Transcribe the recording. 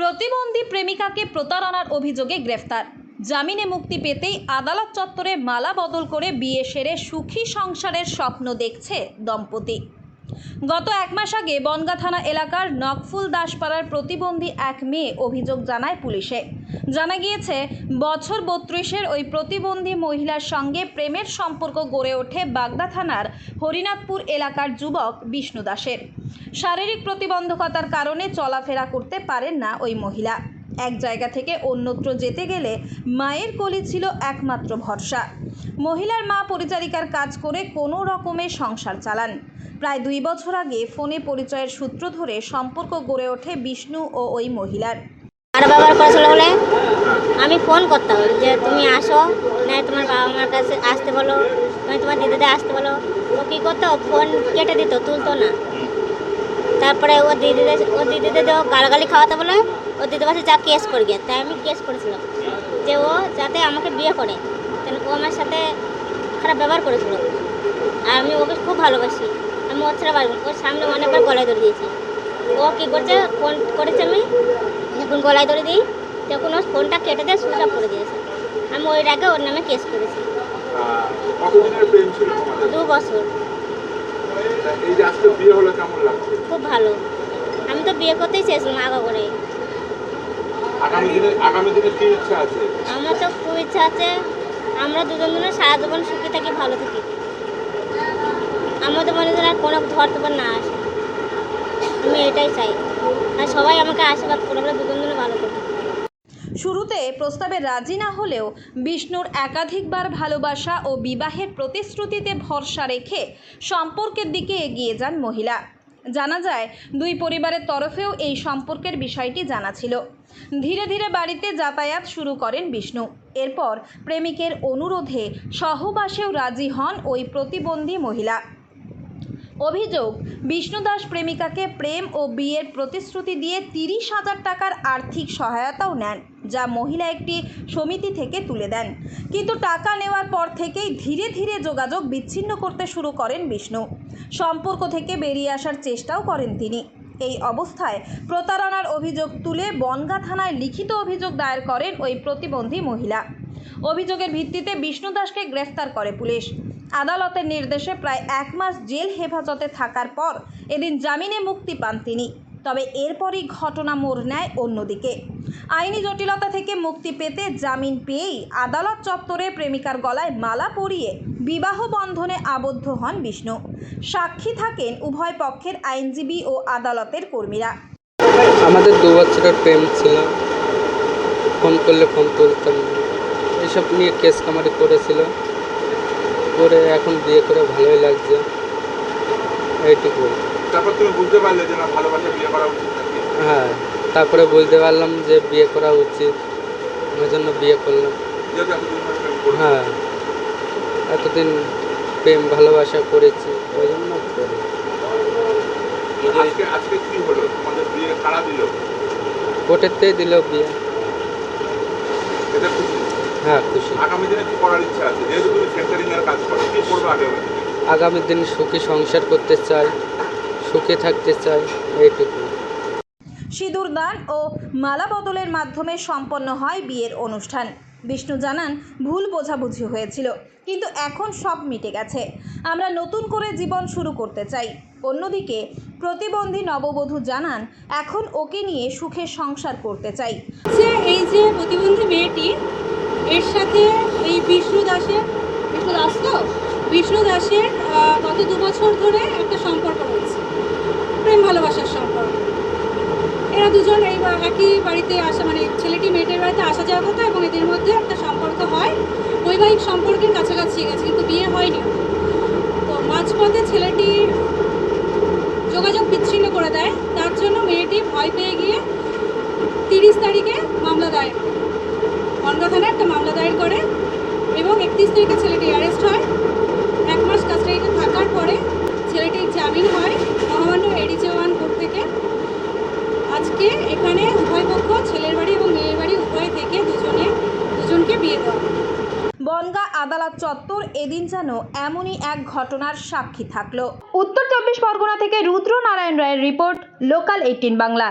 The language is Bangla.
প্রতিবন্ধী প্রেমিকাকে প্রতারণার অভিযোগে গ্রেফতার। জামিনে মুক্তি পেতেই আদালত চত্বরে মালা বদল করে বিয়ে সেরে সুখী সংসারের স্বপ্ন দেখছে দম্পতি। গত এক মাস আগে বনগা থানা এলাকার নকফুল দাসপাড়ার প্রতিবন্ধী এক মেয়ে অভিযোগ জানায় পুলিশে। জানা গিয়েছে, বছর বত্রিশের ওই প্রতিবন্ধী মহিলার সঙ্গে প্রেমের সম্পর্ক গড়ে ওঠে বাগদা থানার হরিনাথপুর এলাকার যুবক বিষ্ণু দাসের। শারীরিক প্রতিবন্ধকতার কারণে চলাফেরা করতে পারেন না ওই মহিলা। এক জায়গা থেকে অন্যত্র যেতে গেলে মায়ের কলি ছিল একমাত্র ভরসা। মহিলার মা পরিচারিকার কাজ করে কোনো রকমে সংসার চালান। প্রায় দুই বছর আগে ফোনে পরিচয়ের সূত্র ধরে সম্পর্ক গড়ে ওঠে বিষ্ণু ও ওই মহিলার। আর ব্যবহার করেছিল বলে আমি ফোন করতাম যে তুমি আসো, নাই তোমার বাবা মার কাছে আসতে বলো তুমি তোমার দিদিদের আসতে বলো। ও কী করতো? ফোন কেটে দিত, তুলতো না। তারপরে ও দিদিদের ও দিদিদের ও গালাগালি খাওয়াতে বলে ও দিদি কাছে যা কেস করে গিয়ে, তাই আমি কেস করেছিলাম। যে ও যাতে আমাকে বিয়ে করে কেন ও আমার সাথে খারাপ ব্যবহার করেছিল। আর আমি ওকে খুব ভালোবাসি। ওর ছাড়া পারব ওর সামনে অনেকবার গলায় ধরে দিয়েছি। ও কী করছে? ফোন করেছে আমি যখন গলায় ধরে দিই তখন ওর ফোনটা কেটে দিয়ে সুইচ অফ করে দিয়েছে। আমি ওই আগে ওর নামে কেস করেছি। দু বছর। খুব ভালো। আমি তো বিয়ে করতেই চেয়েছিলাম আগা করে। আমার তো খুব ইচ্ছা আছে আমরা দুজন দুজনে সারা জীবন সুখী থাকি ভালো থাকি। আমাদের মনে আর কোনো ধরতে না আসে। আমি এটাই চাই। আর সবাই আমাকে আশীর্বাদ করে আমরা দুজন দুজনে ভালো থাকি শুরুতে প্রস্তাবে রাজি না হলেও বিষ্ণুর একাধিকবার ভালোবাসা ও বিবাহের প্রতিশ্রুতিতে ভরসা রেখে সম্পর্কের দিকে এগিয়ে যান মহিলা। জানা যায়, দুই পরিবারের তরফেও এই সম্পর্কের বিষয়টি জানা ছিল। ধীরে ধীরে বাড়িতে যাতায়াত শুরু করেন বিষ্ণু। এরপর প্রেমিকের অনুরোধে সহবাসেও রাজি হন ওই প্রতিবন্ধী মহিলা। অভিযোগ বিষ্ণুদাস প্রেমিকাকে প্রেম ও বিয়ের প্রতিশ্রুতি দিয়ে তিরিশ হাজার টাকার আর্থিক সহায়তাও নেন, যা মহিলা একটি সমিতি থেকে তুলে দেন। কিন্তু টাকা নেওয়ার পর থেকেই ধীরে ধীরে যোগাযোগ বিচ্ছিন্ন করতে শুরু করেন বিষ্ণু। সম্পর্ক থেকে বেরিয়ে আসার চেষ্টাও করেন তিনি। এই অবস্থায় প্রতারণার অভিযোগ তুলে বনগা থানায় লিখিত অভিযোগ দায়ের করেন ওই প্রতিবন্ধী মহিলা। অভিযোগের ভিত্তিতে বিষ্ণু দাসকে গ্রেফতার করে পুলিশ। আদালতের নির্দেশে প্রায় এক মাস জেল হেফাজতে থাকার পর এদিন জামিনে মুক্তি পান তিনি। তবে এরপরই ঘটনা মোড় নেয় অন্যদিকে। আইনি জটিলতা থেকে মুক্তি পেতে জামিন পেয়েই আদালত চত্বরে প্রেমিকার গলায় মালা পরিয়ে বিবাহ বন্ধনে আবদ্ধ হন বিষ্ণু। সাক্ষী থাকেন উভয় পক্ষের আইনজীবী ও আদালতের কর্মীরা। আমাদের দু বছরের প্রেম ছিল। ফোন করলে ফোন তুলতাম। এসব নিয়ে কেস কামারি করেছিল। করে এখন বিয়ে করে ভালোই লাগছে। এইটুকু। তারপর তুমি বুঝতে পারলে যে না ভালোবাসা বিয়ে করা উচিত হ্যাঁ তারপরে বুঝতে পারলাম যে বিয়ে করা উচিত। ওই জন্য বিয়ে করলাম। হ্যাঁ এতদিন প্রেম ভালোবাসা করেছি ওই জন্য করি। আজকে আজকে কি বিয়ে দিল? বিয়ে। হ্যাঁ খুশি আগামী দিনে কি করার ইচ্ছা আছে? যেহেতু তুমি সেন্টারিং এর কাজ করো কি করবে আগামী দিনে? আগামী দিন সুখী সংসার করতে চাই সুখে থাকতে চাই এইটুকু। সিঁদুর দান ও মালা বদলের মাধ্যমে সম্পন্ন হয় বিয়ের অনুষ্ঠান। বিষ্ণু জানান ভুল বোঝাবুঝি হয়েছিল কিন্তু এখন সব মিটে গেছে। আমরা নতুন করে জীবন শুরু করতে চাই। অন্যদিকে প্রতিবন্ধী নববধূ জানান এখন ওকে নিয়ে সুখে সংসার করতে চাই। যে এই যে প্রতিবন্ধী মেয়েটি এর সাথে এই বিষ্ণু দাসের, বিষ্ণু দাস তো? বিষ্ণু দাসের গত দু বছর ধরে একটা সম্পর্ক রয়েছে। প্রেম ভালোবাসার সম্পর্ক। এরা দুজন এই একই বাড়িতে আসা মানে ছেলেটি মেয়েটির বাড়িতে আসা যাওয়া কথা এবং এদের মধ্যে একটা সম্পর্ক হয়। বৈবাহিক সম্পর্কের কাছাকাছি গেছে, কিন্তু বিয়ে হয়নি তো মাঝপথে ছেলেটি যোগাযোগ বিচ্ছিন্ন করে দেয় তার জন্য মেয়েটি ভয় পেয়ে গিয়ে তিরিশ তারিখে মামলা দায়ের করে বনগা থানায় একটা মামলা দায়ের করে এবং একত্রিশ তারিখে ছেলেটি অ্যারেস্ট হয়। এক মাস কাস্টাডিতে থাকার পরে ছেলেটির জামিন হয় মহামান্য এডিজে ওয়ান কোর্ট থেকে। আজকে এখানে উভয় পক্ষ ছেলের বাড়ি এবং মেয়ের বাড়ি উভয় থেকে দুজনে দুজনকে বিয়ে দেওয়া। বনগা আদালত চত্বর এদিন যেন এমনই এক ঘটনার সাক্ষী থাকল। উত্তর চব্বিশ পরগনা থেকে রুদ্র নারায়ণ রায়ের রিপোর্ট লোকাল এইটিন বাংলা।